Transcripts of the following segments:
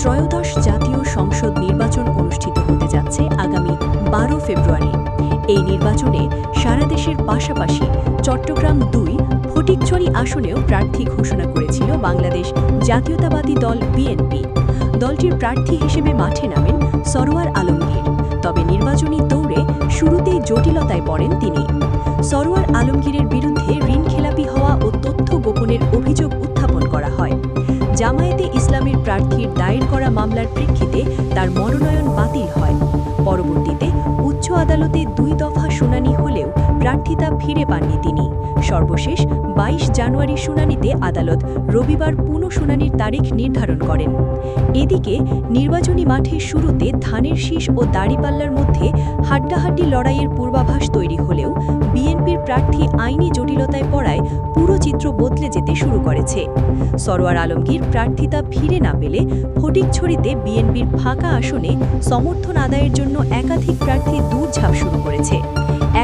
ত্রয়োদশ জাতীয় সংসদ নির্বাচন অনুষ্ঠিত হতে যাচ্ছে আগামী বারো ফেব্রুয়ারি। এই নির্বাচনে সারা দেশের পাশাপাশি চট্টগ্রাম দুই, ফটিকছড়ি আসনেও প্রার্থী ঘোষণা করেছিল বাংলাদেশ জাতীয়তাবাদী দল বিএনপি। দলটির প্রার্থী হিসেবে মাঠে নামেন সরোয়ার আলমগীর। তবে নির্বাচনী দৌড়ে শুরুতেই জটিলতায় পড়েন তিনি। সরোয়ার আলমগীরের বিরুদ্ধে ঋণ খেলাপি হওয়া ও তথ্য গোপনের অভিযোগ প্রার্থীর দায়ের করা মামলার প্রেক্ষিতে তার মনোনয়ন বাতিল হয়। পরবর্তীতে উচ্চ আদালতে দুই দফা শুনানি হলেও প্রার্থিতা ফিরে পাননি তিনি। সর্বশেষ বাইশ জানুয়ারি শুনানিতে আদালত রবিবার পুনঃ শুনানির তারিখ নির্ধারণ করেন। এদিকে নির্বাচনী মাঠের শুরুতে ধানের শীষ ও দাড়িপাল্লার মধ্যে হাড্ডাহাড্ডি লড়াইয়ের পূর্বাভাস তৈরি হলেও বিএনপির প্রার্থী আইনি জটিলতায় পড়ায় চিত্র বদলে যেতে শুরু করেছে। সরোয়ার আলমগীর প্রার্থিতা ফিরে না পেলে ফটিকছড়িতে বিএনপির ফাঁকা আসনে সমর্থন আদায়ের জন্য একাধিক প্রার্থী দূরঝাঁপ শুরু করেছে।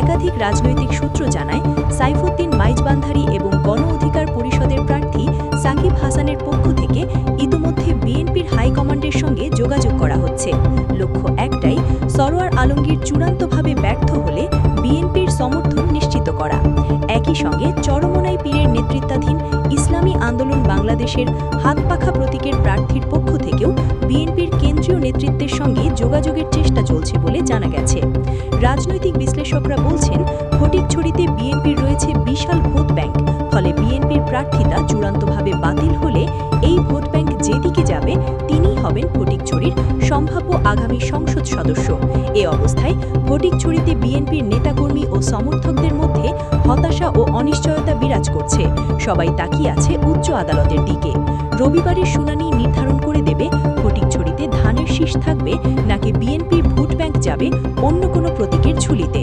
একাধিক রাজনৈতিক সূত্র জানায়, সাইফুদ্দিন মাইজবান্ধারী এবং গণ অধিকার পরিষদের প্রার্থী সাকিব হাসানের পক্ষ থেকে ইতোমধ্যে বিএনপির হাইকমান্ডের সঙ্গে যোগাযোগ করা হচ্ছে। লক্ষ্য একটাই, সরোয়ার আলমগীর চূড়ান্তভাবে ব্যর্থ হলে বিএনপির সমর্থন নিশ্চিত করা। একই সঙ্গে চরমোনাই পীরের নেতৃত্বাধীন ইসলামী আন্দোলন বাংলাদেশের হাতপাখা প্রতীকের প্রার্থীর পক্ষ থেকেও বিএনপির কেন্দ্রীয় নেতৃত্বের সঙ্গে যোগাযোগের চেষ্টা চলছে বলে জানা গেছে। রাজনৈতিক বিশ্লেষকরা বলছেন ফটিকছড়িতে বিএনপির রয়েছে বিশাল ভোট ব্যাংক, ফলে বিএনপির প্রার্থিতা চূড়ান্তভাবে বাতিল হলে এই ভোট ব্যাংক আগামী সংসদ সদস্য। এ অবস্থায় ফটিকছড়িতে বিএনপির নেতাকর্মী ও সমর্থকদের মধ্যে হতাশা ও অনিশ্চয়তা বিরাজ করছে। সবাই তাকিয়ে আছে উচ্চ আদালতের দিকে। রবিবারের শুনানি নির্ধারণ করে দেবে ফটিকছড়িতে ধানের শীষ থাকবে নাকি বিএনপি ভোট ব্যাংক যাবে অন্য কোনো প্রতীকের ঝুলিতে।